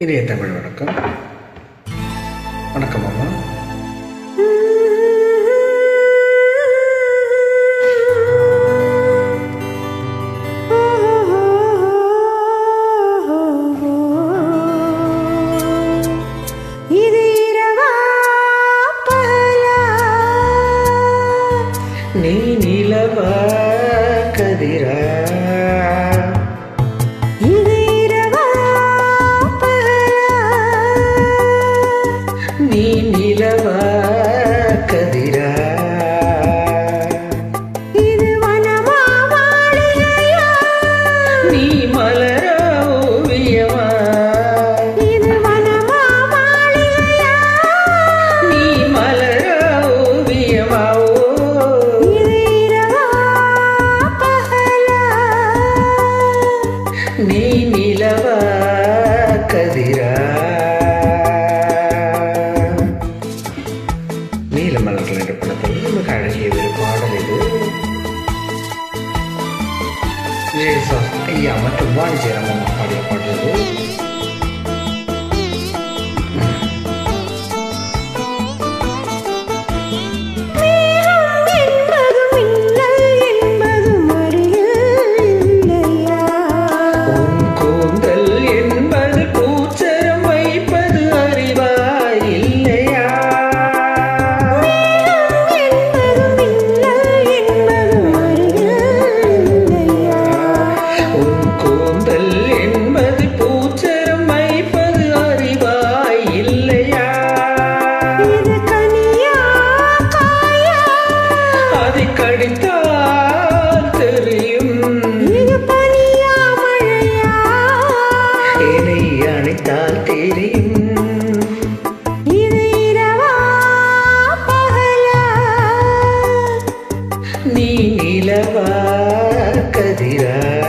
இனிய தமிழ் வணக்கம் வணக்கம் அம்மா? நீ நிலவா વાણ છે રમવામાં કાર્ય પડે છે நீ நிலவா கதிரா?